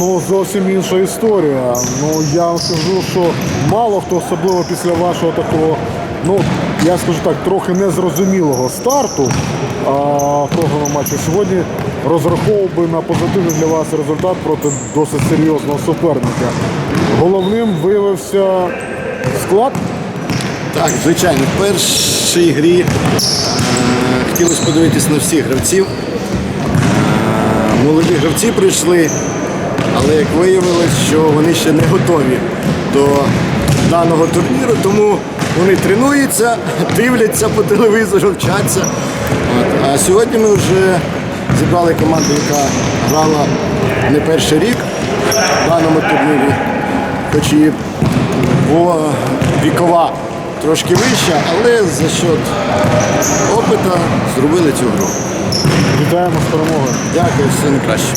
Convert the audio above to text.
Ну, зовсім інша історія. Ну, я вам скажу, що мало хто, особливо після вашого такого, ну, я скажу так, трохи незрозумілого старту а, програму матчу сьогодні розраховував би на позитивний для вас результат проти досить серйозного суперника. Головним виявився склад. Так, звичайно, в першій грі е, хотілося подивитись на всіх гравців. Е, молоді гравці прийшли, але як виявилось, що вони ще не готові до даного турніру, тому вони тренуються, дивляться по телевізору, вчаться. От. А сьогодні ми вже зібрали команду, яка грала не перший рік в даному турнірі, хоч і вікова трошки вища, але за счет опита зробили цю гру. Вітаємо з перемогою. Дякую, все найкраще.